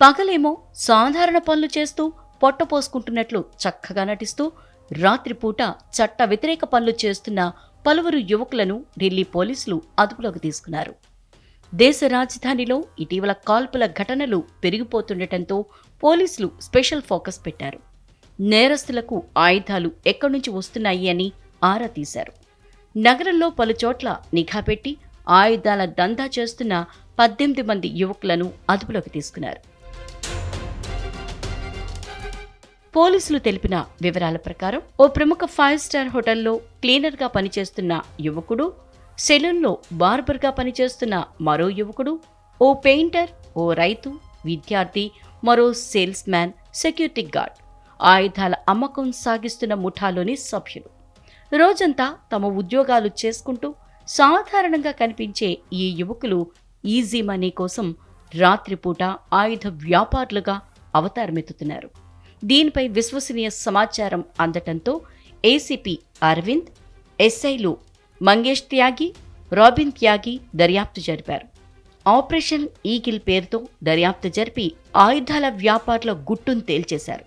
పగలేమో సాధారణ పనులు చేస్తూ పొట్ట పోసుకుంటున్నట్లు చక్కగా నటిస్తూ రాత్రిపూట చట్ట వ్యతిరేక పనులు చేస్తున్న పలువురు యువకులను ఢిల్లీ పోలీసులు అదుపులోకి తీసుకున్నారు. దేశ రాజధానిలో ఇటీవల కాల్పుల ఘటనలు పెరిగిపోతుండటంతో పోలీసులు స్పెషల్ ఫోకస్ పెట్టారు. నేరస్తులకు ఆయుధాలు ఎక్కడి నుంచి వస్తున్నాయి అని ఆరా తీశారు. నగరంలో పలుచోట్ల నిఘా పెట్టి ఆయుధాల దందా చేస్తున్న పద్దెనిమిది మంది యువకులను అదుపులోకి తీసుకున్నారు. పోలీసులు తెలిపిన వివరాల ప్రకారం ఓ ప్రముఖ ఫైవ్ స్టార్ హోటల్లో క్లీనర్గా పనిచేస్తున్న యువకుడు సెలూన్లో బార్బర్గా పనిచేస్తున్న మరో యువకుడు ఓ పెయింటర్ ఓ రైతు విద్యార్థి మరో సేల్స్ మ్యాన్ సెక్యూరిటీ గార్డ్ ఆయుధాల అమ్మకం సాగిస్తున్న ముఠాలోని సభ్యులు. రోజంతా తమ ఉద్యోగాలు చేసుకుంటూ సాధారణంగా కనిపించే ఈ యువకులు ఈజీ మనీ కోసం రాత్రిపూట ఆయుధ వ్యాపారులుగా అవతారమెత్తుతున్నారు. దీనిపై విశ్వసనీయ సమాచారం అందటంతో ఏసీపీ అరవింద్ ఎస్ఐలు మంగేష్ త్యాగి రాబిన్ త్యాగి దర్యాప్తు జరిపారు. ఆపరేషన్ ఈగిల్ పేరుతో దర్యాప్తు జరిపి ఆయుధాల వ్యాపారుల గుట్టును తేల్చేశారు.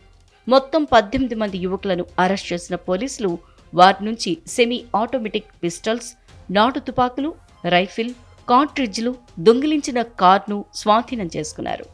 మొత్తం పద్దెనిమిది మంది యువకులను అరెస్ట్ చేసిన పోలీసులు వారి నుంచి సెమీ ఆటోమేటిక్ పిస్టల్స్ నాటు తుపాకులు రైఫిల్ కాంట్రిడ్జ్లు దొంగిలించిన కార్ను స్వాధీనం చేసుకున్నారు.